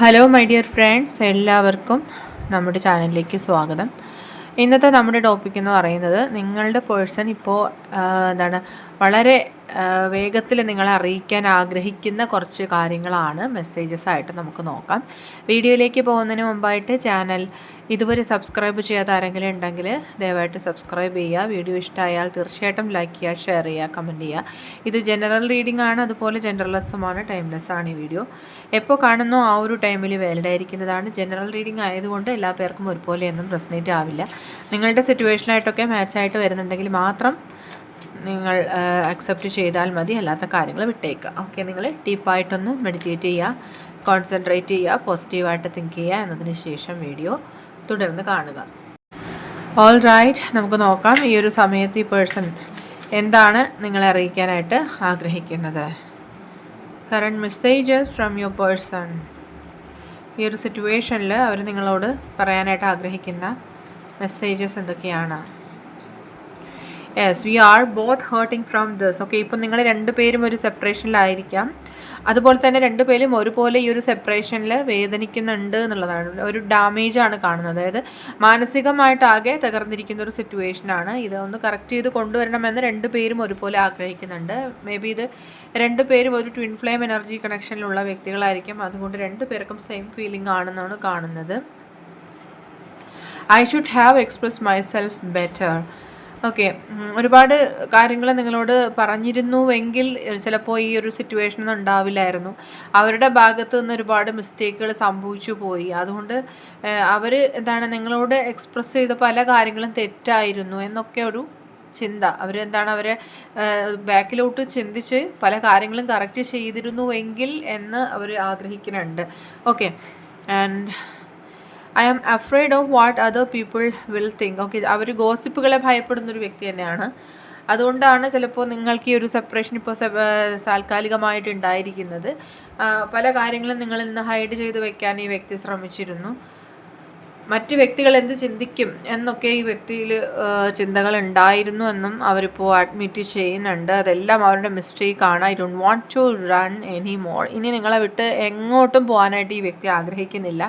Hello my dear friends എല്ലാവർക്കും നമ്മുടെ ചാനലിലേക്ക് സ്വാഗതം. ഇന്നത്തെ നമ്മുടെ ടോപ്പിക് എന്ന് പറയുന്നത് നിങ്ങളുടെ പേഴ്സൺ ഇപ്പോൾ എന്താണ് വളരെ വേഗത്തിൽ നിങ്ങളെ അറിയിക്കാൻ ആഗ്രഹിക്കുന്ന കുറച്ച് കാര്യങ്ങളാണ് മെസ്സേജസ് ആയിട്ട് നമുക്ക് നോക്കാം. വീഡിയോയിലേക്ക് പോകുന്നതിന് മുമ്പായിട്ട് ചാനൽ ഇതുവരെ സബ്സ്ക്രൈബ് ചെയ്യാത്ത ആരെങ്കിലും ഉണ്ടെങ്കിൽ ദയവായിട്ട് സബ്സ്ക്രൈബ് ചെയ്യുക. വീഡിയോ ഇഷ്ടമായാൽ തീർച്ചയായിട്ടും ലൈക്ക് ചെയ്യുക ഷെയർ ചെയ്യുക കമന്റ് ചെയ്യുക. ഇത് ജനറൽ റീഡിംഗ് ആണ് അതുപോലെ ജനറലിസമാണ് ടൈംലെസ് ആണ് ഈ വീഡിയോ എപ്പോൾ കാണുന്നോ ആ ഒരു ടൈമിൽ വാലിഡ് ആയിരിക്കുന്നതാണ്. ജനറൽ റീഡിംഗ് ആയതുകൊണ്ട് എല്ലാ പേർക്കും ഒരുപോലെയൊന്നും റെസനേറ്റ് ആവില്ല. നിങ്ങളുടെ സിറ്റുവേഷനായിട്ടൊക്കെ മാച്ചായിട്ട് വരുന്നുണ്ടെങ്കിൽ മാത്രം നിങ്ങൾ അക്സെപ്റ്റ് ചെയ്താൽ മതി. അല്ലാത്ത കാര്യങ്ങൾ വിട്ടേക്കുക ഓക്കെ നിങ്ങൾ ഡീപ്പായിട്ടൊന്ന് മെഡിറ്റേറ്റ് ചെയ്യുക. കോൺസെൻട്രേറ്റ് ചെയ്യുക. പോസിറ്റീവായിട്ട് തിങ്ക് ചെയ്യുക. എന്നതിന് ശേഷം വീഡിയോ തുടർന്ന് കാണുക. ഓൾ റൈറ്റ് നമുക്ക് നോക്കാം. ഈ ഒരു സമയത്ത് ഈ പേഴ്സൺ എന്താണ് നിങ്ങളെ അറിയിക്കാനായിട്ട് ആഗ്രഹിക്കുന്നത്? Current messages from your person ഈ ഒരു സിറ്റുവേഷനിൽ അവർ നിങ്ങളോട് പറയാനായിട്ട് ആഗ്രഹിക്കുന്ന മെസ്സേജസ് എന്തൊക്കെയാണ്? Yes we are both hurting from this okay ഇപ്പം നിങ്ങൾ രണ്ടുപേരും ഒരു സെപ്പറേഷനിലായിരിക്കാം അതുപോലെ തന്നെ രണ്ടുപേരും ഒരുപോലെ ഈ ഒരു സെപ്പറേഷനിൽ വേദനിക്കുന്നുണ്ട് എന്നുള്ളതാണ്. ഒരു ഡാമേജ് ആണ് കാണുന്നത്. അതായത് മാനസികമായിട്ടാകെ തകർന്നിരിക്കുന്ന ഒരു സിറ്റുവേഷനാണ് ഇത് ഒന്ന് കറക്റ്റ് ചെയ്ത് കൊണ്ടുവരണമെന്ന് രണ്ടുപേരും ഒരുപോലെ ആഗ്രഹിക്കുന്നുണ്ട്. മേ ബി ഇത് രണ്ടുപേരും ഒരു ട്വിൻ ഫ്ലെയിം എനർജി കണക്ഷനിലുള്ള വ്യക്തികളായിരിക്കും. അതുകൊണ്ട് രണ്ടുപേർക്കും സെയിം ഫീലിംഗ് ആണെന്നാണ് കാണുന്നത്. I should have express myself better okay. ഒരുപാട് കാര്യങ്ങൾ നിങ്ങളോട് പറഞ്ഞിരുന്നുവെങ്കിൽ ചിലപ്പോൾ ഈ ഒരു സിറ്റുവേഷൻ ഒന്നും ഉണ്ടാവില്ലായിരുന്നു. അവരുടെ ഭാഗത്ത് നിന്ന് ഒരുപാട് മിസ്റ്റേക്കുകൾ സംഭവിച്ചു പോയി. അതുകൊണ്ട് അവർ എന്താണ് നിങ്ങളോട് എക്സ്പ്രസ് ചെയ്ത പല കാര്യങ്ങളും തെറ്റായിരുന്നു എന്നൊക്കെ ഒരു ചിന്ത. അവരെന്താണ് അവരെ ബാക്കിലോട്ട് ചിന്തിച്ച് പല കാര്യങ്ങളും കറക്റ്റ് ചെയ്തിരുന്നുവെങ്കിൽ എന്ന് അവർ ആഗ്രഹിക്കുന്നുണ്ട്. Okay. And I am afraid of what other people will think okay അവർ ഗോസിപ്പുകളെ ഭയപ്പെടുന്ന ഒരു വ്യക്തി തന്നെയാണ്. അതുകൊണ്ടാണ് ചിലപ്പോൾ നിങ്ങൾക്ക് ഈ ഒരു സെപ്പറേഷൻ ഇപ്പോൾ താൽക്കാലികമായിട്ട് ഉണ്ടായിരിക്കുന്നത്. പല കാര്യങ്ങളും നിങ്ങളിൽ നിന്ന് ഹൈഡ് ചെയ്ത് വെക്കാൻ ഈ വ്യക്തി ശ്രമിച്ചിരുന്നു. മറ്റ് വ്യക്തികൾ എന്ത് ചിന്തിക്കും എന്നൊക്കെ ഈ വ്യക്തിയിൽ ചിന്തകൾ ഉണ്ടായിരുന്നു എന്നും അവരിപ്പോൾ അഡ്മിറ്റ് ചെയ്യുന്നുണ്ട്. അതെല്ലാം അവരുടെ മിസ്റ്റേക്കാണ് I don't want to run any more ഇനി നിങ്ങളെ വിട്ട് എങ്ങോട്ടും പോകാനായിട്ട് ഈ വ്യക്തി ആഗ്രഹിക്കുന്നില്ല.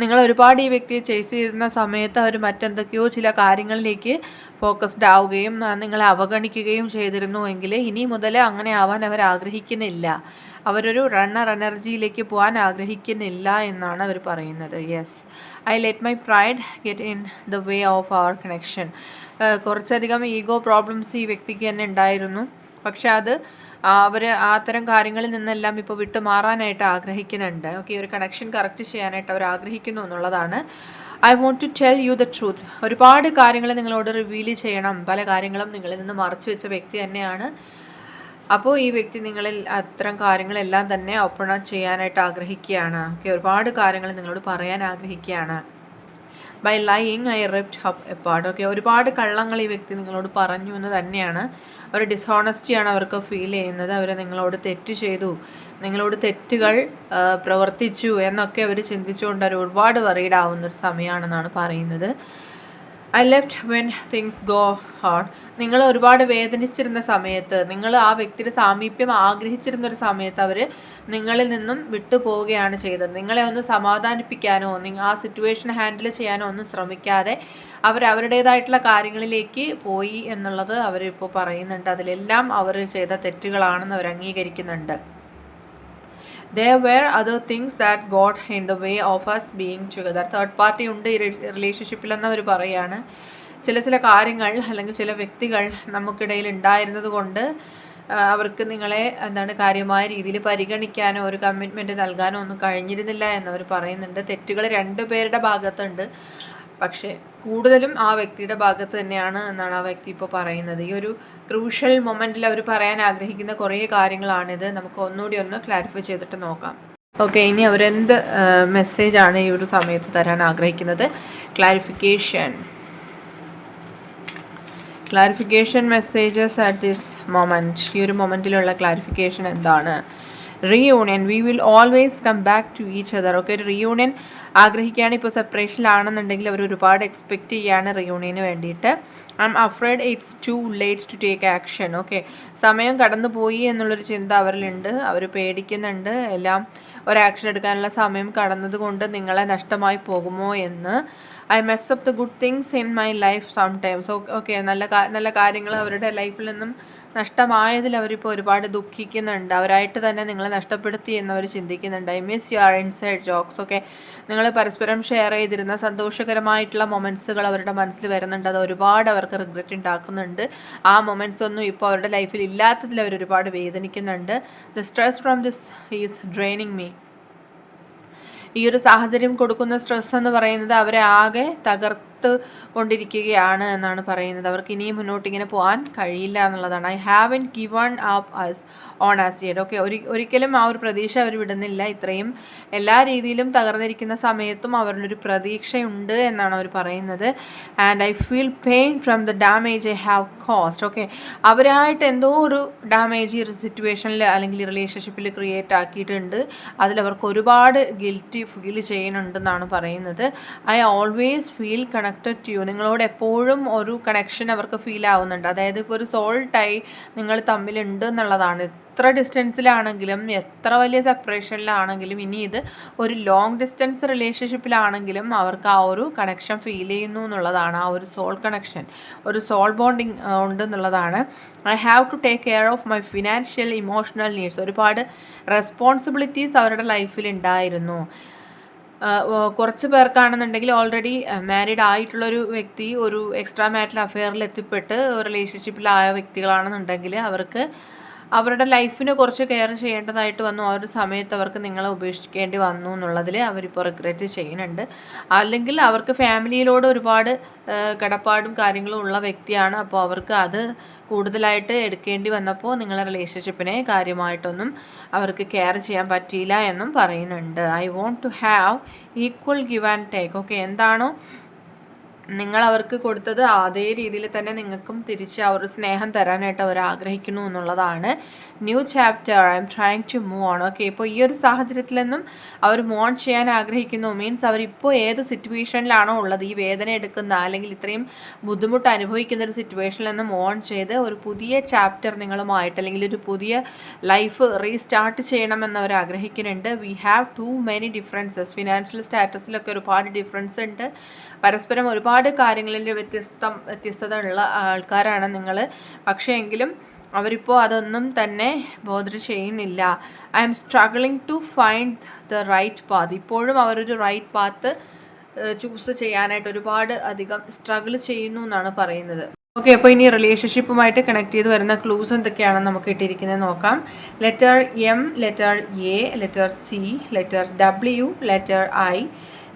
നിങ്ങൾ ഒരുപാട് ഈ വ്യക്തിയെ ചേസ് ചെയ്യുന്ന സമയത്ത് അവർ മറ്റെന്തൊക്കെയോ ചില കാര്യങ്ങളിലേക്ക് ഫോക്കസ്ഡ് ആവുകയും നിങ്ങളെ അവഗണിക്കുകയും ചെയ്തിരുന്നുവെങ്കിൽ ഇനി മുതൽ അങ്ങനെ ആവാൻ അവർ ആഗ്രഹിക്കുന്നില്ല. അവരൊരു റണ്ണർ എനർജിയിലേക്ക് പോകാൻ ആഗ്രഹിക്കുന്നില്ല എന്നാണ് അവർ പറയുന്നത്. Yes I let my pride get in the way of our connection കുറച്ചധികം ഈഗോ പ്രോബ്ലംസ് ഈ വ്യക്തിക്ക് തന്നെ ഉണ്ടായിരുന്നു. പക്ഷെ അത് അവർ അത്തരം കാര്യങ്ങളിൽ നിന്നെല്ലാം ഇപ്പോൾ വിട്ടുമാറാനായിട്ട് ആഗ്രഹിക്കുന്നുണ്ട്. ഓക്കെ ഒരു കണക്ഷൻ കറക്റ്റ് ചെയ്യാനായിട്ട് അവർ ആഗ്രഹിക്കുന്നു എന്നുള്ളതാണ്. I want to tell you the truth ഒരുപാട് കാര്യങ്ങൾ നിങ്ങളോട് റിവീൽ ചെയ്യണം. പല കാര്യങ്ങളും നിങ്ങളിൽ നിന്ന് മറച്ചു വെച്ച വ്യക്തി തന്നെയാണ്. അപ്പോൾ ഈ വ്യക്തി നിങ്ങളിൽ അത്തരം കാര്യങ്ങളെല്ലാം തന്നെ ഓപ്പൺ ചെയ്യാനായിട്ട് ആഗ്രഹിക്കുകയാണ്. ഓക്കെ ഒരുപാട് കാര്യങ്ങൾ നിങ്ങളോട് പറയാൻ ആഗ്രഹിക്കുകയാണ്. By lying I ripped us apart okay ഒരുപാട് കള്ളങ്ങൾ ഈ വ്യക്തി നിങ്ങളോട് പറഞ്ഞു എന്ന് തന്നെയാണ്. ഒരു ഡിസോണസ്റ്റിയാണ് അവർക്ക് ഫീൽ ചെയ്യുന്നത്. അവർ നിങ്ങളോട് തെറ്റ് ചെയ്തു. നിങ്ങളോട് തെറ്റുകൾ പ്രവർത്തിച്ചു എന്നൊക്കെ അവർ ചിന്തിച്ചുകൊണ്ട് അവർ ഒരുപാട് വറീഡ് ആവുന്ന ഒരു സമയമാണെന്നാണ് പറയുന്നത്. I left when things go hard നിങ്ങൾ ഒരുപാട് വേദനിച്ചിരുന്ന സമയത്ത് നിങ്ങൾ ആ വ്യക്തിയുടെ സാമീപ്യം ആഗ്രഹിച്ചിരുന്ന ഒരു സമയത്ത് അവർ നിങ്ങളിൽ നിന്നും വിട്ടുപോവുകയാണ് ചെയ്തത്. നിങ്ങളെ ഒന്ന് സമാധാനിപ്പിക്കാനോ ആ സിറ്റുവേഷൻ ഹാൻഡിൽ ചെയ്യാനോ ഒന്നും ശ്രമിക്കാതെ അവർ അവരുടേതായിട്ടുള്ള കാര്യങ്ങളിലേക്ക് പോയി എന്നുള്ളത് അവരിപ്പോൾ പറയുന്നുണ്ട്. അതിലെല്ലാം അവർ ചെയ്ത തെറ്റുകളാണെന്ന് അവർ അംഗീകരിക്കുന്നുണ്ട്. There were other things that got in the way of us being together third party ഉണ്ട് ഈ റിലേഷൻഷിപ്പിൽ അവർ പറയുകയാണ് ചില ചില കാര്യങ്ങൾ അല്ലെങ്കിൽ ചില വ്യക്തികൾ നമുക്കിടയിൽ ഉണ്ടായിരുന്നത് കൊണ്ട് അവർക്ക് നിങ്ങളെ എന്താണ് കാര്യമായ രീതിയിൽ പരിഗണിക്കാനോ ഒരു കമ്മിറ്റ്മെന്റ് നൽകാനോ ഒന്നും കഴിഞ്ഞിരുന്നില്ല എന്നവർ പറയുന്നുണ്ട്. തെറ്റുകൾ രണ്ടു പേരുടെ ഭാഗത്തുണ്ട്. പക്ഷേ കൂടുതലും ആ വ്യക്തിയുടെ ഭാഗത്ത് തന്നെയാണ് എന്നാണ് ആ വ്യക്തി ഇപ്പോൾ പറയുന്നത്. ഈ ഒരു ക്രൂഷ്യൽ മൊമെന്റിൽ അവർ പറയാൻ ആഗ്രഹിക്കുന്ന കുറേ കാര്യങ്ങളാണിത്. നമുക്ക് ഒന്നുകൂടി ഒന്ന് ക്ലാരിഫൈ ചെയ്തിട്ട് നോക്കാം. ഓക്കെ ഇനി അവരെന്ത് മെസ്സേജാണ് ഈ ഒരു സമയത്ത് തരാൻ ആഗ്രഹിക്കുന്നത്? Clarification clarification messages at this moment ഈ ഒരു മൊമെന്റിലുള്ള ക്ലാരിഫിക്കേഷൻ എന്താണ്? Reunion we will always come back to each other okay ഒരു റീയൂണിയൻ ആഗ്രഹിക്കുകയാണ്. ഇപ്പോൾ സെപ്പറേഷനിലാണെന്നുണ്ടെങ്കിൽ അവർ ഒരുപാട് എക്സ്പെക്റ്റ് ചെയ്യുകയാണ് റിയൂണിയന് വേണ്ടിയിട്ട്. I'm afraid it's too late to take action okay സമയം കടന്നുപോയി എന്നുള്ളൊരു ചിന്ത അവരിലുണ്ട്. അവർ പേടിക്കുന്നുണ്ട്. എല്ലാം ഒരു ആക്ഷൻ എടുക്കാനുള്ള സമയം കടന്നതുകൊണ്ട് നിങ്ങളെ നഷ്ടമായി പോകുമോ എന്ന്. I mess up the good things in my life sometimes okay നല്ല നല്ല കാര്യങ്ങൾ അവരുടെ ലൈഫിൽ നിന്നും നഷ്ടമായതിൽ അവരിപ്പോൾ ഒരുപാട് ദുഃഖിക്കുന്നുണ്ട്. അവരായിട്ട് തന്നെ നിങ്ങളെ നഷ്ടപ്പെടുത്തി എന്നവർ ചിന്തിക്കുന്നുണ്ട്. I miss your inside jokes okay നിങ്ങൾ പരസ്പരം ഷെയർ ചെയ്തിരുന്ന സന്തോഷകരമായിട്ടുള്ള മൊമെന്റ്സുകൾ അവരുടെ മനസ്സിൽ വരുന്നുണ്ട്. അത് ഒരുപാട് അവർക്ക് റിഗ്രറ്റ് ഉണ്ടാക്കുന്നുണ്ട് ആ മൊമെന്റ്സ് ഒന്നും ഇപ്പോൾ അവരുടെ ലൈഫിൽ ഇല്ലാത്തതിൽ അവർ ഒരുപാട് വേദനിക്കുന്നുണ്ട്. The stress from this is draining me ഈ ഒരു സാഹചര്യം കൊടുക്കുന്ന സ്ട്രെസ് എന്ന് പറയുന്നത് അവരെ ആകെ തകർത്ത് കൊണ്ടിരിക്കുകയാണ് എന്നാണ് പറയുന്നത്. അവർക്ക് ഇനിയും മുന്നോട്ട് ഇങ്ങനെ പോകാൻ കഴിയില്ല എന്നുള്ളതാണ്. I have in given up as on as year okay ഒരിക്കലും ആ ഒരു പ്രതീക്ഷ അവർ വിടുന്നില്ല. ഇത്രയും എല്ലാ രീതിയിലും തകർന്നിരിക്കുന്ന സമയത്തും അവരിലൊരു പ്രതീക്ഷയുണ്ട് എന്നാണ് അവർ പറയുന്നത്. And I feel pain from the damage I have caused okay അവരായിട്ട് എന്തോ ഒരു ഡാമേജ് ഈ സിറ്റുവേഷനിൽ അല്ലെങ്കിൽ റിലേഷൻഷിപ്പിൽ ക്രിയേറ്റ് ആക്കിയിട്ടുണ്ട്. അതിലവർക്ക് ഒരുപാട് ഗിൽറ്റി ഫീൽ ചെയ്യുന്നുണ്ടെന്നാണ് പറയുന്നത്. I always feel connected to you നിങ്ങളോട് എപ്പോഴും ഒരു കണക്ഷൻ അവർക്ക് ഫീൽ ആവുന്നുണ്ട്. അതായത് ഇപ്പോൾ ഒരു സോൾട്ടായി നിങ്ങൾ തമ്മിലുണ്ട് എന്നുള്ളതാണ്. എത്ര ഡിസ്റ്റൻസിലാണെങ്കിലും എത്ര വലിയ സെപ്പറേഷനിലാണെങ്കിലും ഇനി ഇത് ഒരു ലോങ് ഡിസ്റ്റൻസ് റിലേഷൻഷിപ്പിലാണെങ്കിലും അവർക്ക് ആ ഒരു കണക്ഷൻ ഫീൽ ചെയ്യുന്നു എന്നുള്ളതാണ്. ആ ഒരു സോൾ കണക്ഷൻ ഒരു സോൾ ബോണ്ടിങ് ഉണ്ട് എന്നുള്ളതാണ്. I have to take care of my financial emotional needs ഒരുപാട് റെസ്പോൺസിബിലിറ്റീസ് അവരുടെ ലൈഫിൽ ഉണ്ടായിരുന്നു. കുറച്ച് പേർക്കാണെന്നുണ്ടെങ്കിൽ ഓൾറെഡി മാരീഡ് ആയിട്ടുള്ളൊരു വ്യക്തി ഒരു എക്സ്ട്രാ മാരിറ്റൽ അഫെയറിൽ എത്തിപ്പെട്ട് റിലേഷൻഷിപ്പിലായ വ്യക്തികളാണെന്നുണ്ടെങ്കിൽ അവർക്ക് അവരുടെ ലൈഫിന് കുറച്ച് കെയർ ചെയ്യേണ്ടതായിട്ട് വന്നു. ആ ഒരു സമയത്ത് അവർക്ക് നിങ്ങളെ ഉപേക്ഷിക്കേണ്ടി വന്നു എന്നുള്ളതിൽ അവരിപ്പോൾ റിഗ്രറ്റ് ചെയ്യുന്നുണ്ട്. അല്ലെങ്കിൽ അവർക്ക് ഫാമിലിയിലോട് ഒരുപാട് കടപ്പാടും കാര്യങ്ങളും ഉള്ള വ്യക്തിയാണ്. അപ്പോൾ അവർക്ക് അത് കൂടുതലായിട്ട് എടുക്കേണ്ടി വന്നപ്പോൾ നിങ്ങളെ റിലേഷൻഷിപ്പിനെ കാര്യമായിട്ടൊന്നും അവർക്ക് കെയർ ചെയ്യാൻ പറ്റിയില്ല എന്നും പറയുന്നുണ്ട്. I want to have equal give and take okay എന്താണോ നിങ്ങൾ അവർക്ക് കൊടുത്തത് അതേ രീതിയിൽ തന്നെ നിങ്ങൾക്കും തിരിച്ച് അവർ സ്നേഹം തരാനായിട്ട് അവർ ആഗ്രഹിക്കുന്നു എന്നുള്ളതാണ്. New chapter I'm trying to move on okay ഇപ്പോൾ ഈ ഒരു സാഹചര്യത്തിൽ നിന്നും അവർ മൂവ് ഓൺ ചെയ്യാൻ ആഗ്രഹിക്കുന്നു. മീൻസ് അവരിപ്പോൾ ഏത് സിറ്റുവേഷനിലാണോ ഉള്ളത്? ഈ വേദന എടുക്കുന്ന അല്ലെങ്കിൽ ഇത്രയും ബുദ്ധിമുട്ട് അനുഭവിക്കുന്ന ഒരു സിറ്റുവേഷനിൽ നിന്ന് ഓൺ ചെയ്ത് ഒരു പുതിയ ചാപ്റ്റർ നിങ്ങളുമായിട്ട് അല്ലെങ്കിൽ ഒരു പുതിയ ലൈഫ് റീസ്റ്റാർട്ട് ചെയ്യണമെന്ന് അവർ ആഗ്രഹിക്കുന്നുണ്ട്. We have too many differences financial സ്റ്റാറ്റസിലൊക്കെ ഒരുപാട് ഡിഫറൻസ് ഉണ്ട്. പരസ്പരം ഒരുപാട് കാര്യങ്ങളിൽ വ്യത്യസ്തം വ്യത്യസ്തത ഉള്ള ആൾക്കാരാണ് നിങ്ങൾ പക്ഷേ എങ്കിലും അവരിപ്പോൾ അതൊന്നും തന്നെ ബോധർ ചെയ്യുന്നില്ല. I'm struggling to find the right path. ഇപ്പോഴും അവരൊരു റൈറ്റ് പാത്ത് ചൂസ് ചെയ്യാനായിട്ട് ഒരുപാട് അധികം സ്ട്രഗിൾ ചെയ്യുന്നു എന്നാണ് പറയുന്നത്. ഓക്കെ അപ്പോൾ ഇനി റിലേഷൻഷിപ്പുമായിട്ട് കണക്ട് ചെയ്ത് വരുന്ന ക്ലൂസ് എന്തൊക്കെയാണെന്ന് നമുക്ക് ഇട്ടിരിക്കുന്നത് നോക്കാം. Letter M letter A letter C letter W letter I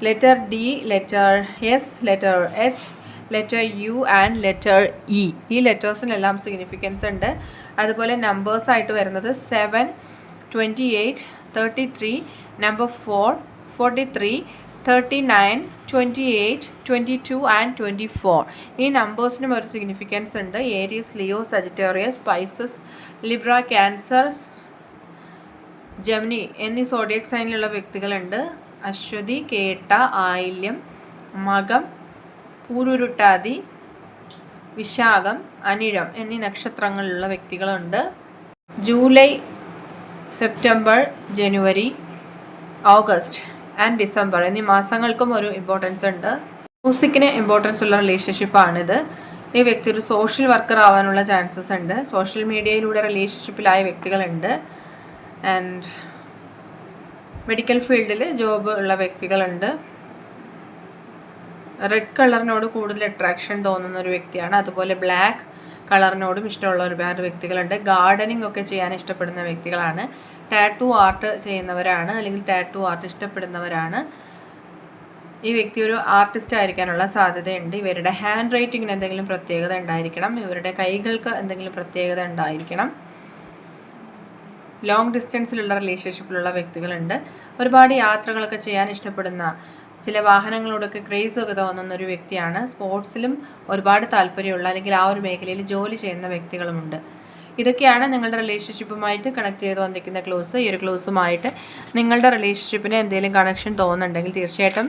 letter D letter S letter H letter U and letter E ഈ ലെറ്റേഴ്സിനെല്ലാം സിഗ്നിഫിക്കൻസ് ഉണ്ട്. അതുപോലെ നമ്പേഴ്സ് ആയിട്ട് വരുന്നത് seven twenty eight thirty three number four forty three thirty nine twenty eight twenty two and twenty four ഈ നമ്പേഴ്സിനും ഒരു significance ഉണ്ട്. Aries Leo Sagittarius Pisces Libra Cancer Gemini എന്നീ സോഡിയക് സൈനിലുള്ള വ്യക്തികളുണ്ട്. അശ്വതി കേട്ട ആയില്യം മകം പൂരുരുട്ടാതി വിശാഖം അനിഴം എന്നീ നക്ഷത്രങ്ങളിലുള്ള വ്യക്തികളുണ്ട്. July September January August and December എന്നീ മാസങ്ങൾക്കും ഒരു ഇമ്പോർട്ടൻസ് ഉണ്ട്. മ്യൂസിക്കിന് ഇമ്പോർട്ടൻസ് ഉള്ള റിലേഷൻഷിപ്പാണിത് ഈ വ്യക്തി ഒരു സോഷ്യൽ വർക്കർ ആവാനുള്ള ചാൻസസ് ഉണ്ട്. സോഷ്യൽ മീഡിയയിലൂടെ റിലേഷൻഷിപ്പിലായ വ്യക്തികളുണ്ട്. ആൻഡ് മെഡിക്കൽ ഫീൽഡിൽ ജോബ് ഉള്ള വ്യക്തികളുണ്ട്. റെഡ് കളറിനോട് കൂടുതൽ അട്രാക്ഷൻ തോന്നുന്ന ഒരു വ്യക്തിയാണ്. അതുപോലെ ബ്ലാക്ക് കളറിനോടും ഇഷ്ടമുള്ള ഒരുപാട് വ്യക്തികളുണ്ട്. ഗാർഡനിങ് ഒക്കെ ചെയ്യാൻ ഇഷ്ടപ്പെടുന്ന വ്യക്തികളാണ്. ടാറ്റു ആർട്ട് ചെയ്യുന്നവരാണ് അല്ലെങ്കിൽ ടാറ്റു ആർട്ട് ഇഷ്ടപ്പെടുന്നവരാണ്. ഈ വ്യക്തി ഒരു ആർട്ടിസ്റ്റ് ആയിരിക്കാനുള്ള സാധ്യതയുണ്ട്. ഇവരുടെ ഹാൻഡ് റൈറ്റിങ്ങിന് എന്തെങ്കിലും പ്രത്യേകത ഉണ്ടായിരിക്കണം. ഇവരുടെ കൈകൾക്ക് എന്തെങ്കിലും പ്രത്യേകത ഉണ്ടായിരിക്കണം. ലോങ് ഡിസ്റ്റൻസിലുള്ള റിലേഷൻഷിപ്പിലുള്ള വ്യക്തികളുണ്ട്. ഒരുപാട് യാത്രകളൊക്കെ ചെയ്യാൻ ഇഷ്ടപ്പെടുന്ന ചില വാഹനങ്ങളോടൊക്കെ ക്രേസ് ഒക്കെ തോന്നുന്ന ഒരു വ്യക്തിയാണ്. സ്പോർട്സിലും ഒരുപാട് താല്പര്യമുള്ള അല്ലെങ്കിൽ ആ ഒരു മേഖലയിൽ ജോലി ചെയ്യുന്ന വ്യക്തികളുമുണ്ട്. ഇതൊക്കെയാണ് നിങ്ങളുടെ റിലേഷൻഷിപ്പുമായിട്ട് കണക്ട് ചെയ്ത് വന്നിരിക്കുന്ന ക്ലോസ് ഈ ഒരു ക്ലോസുമായിട്ട് നിങ്ങളുടെ റിലേഷൻഷിപ്പിന് എന്തെങ്കിലും കണക്ഷൻ തോന്നുന്നുണ്ടെങ്കിൽ തീർച്ചയായിട്ടും